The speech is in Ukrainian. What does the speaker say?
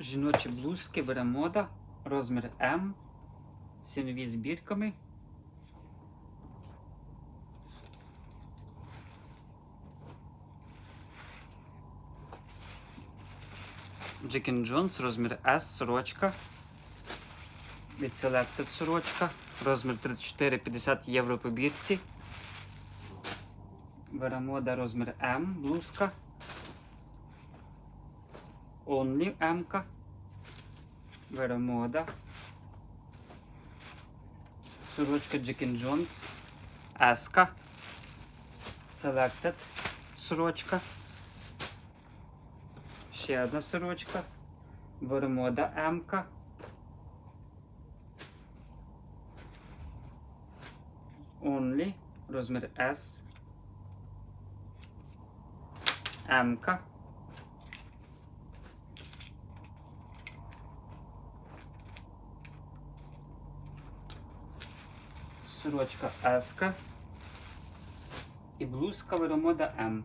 Жіночі блузки Веремода, розмір М. Всі нові збірками. Джекен Джонс, розмір S, сорочка. Від Selected сорочка. Розмір 34-50 євро по бірці. Веремода розмір М, блузка. Only М. Веремода. Сорочка Джекен Джонс. S. Selected сорочка. Ще одна сорочка. Вермода М. Only. Розмір S. М. Сорочка S. І блузка Веромода М.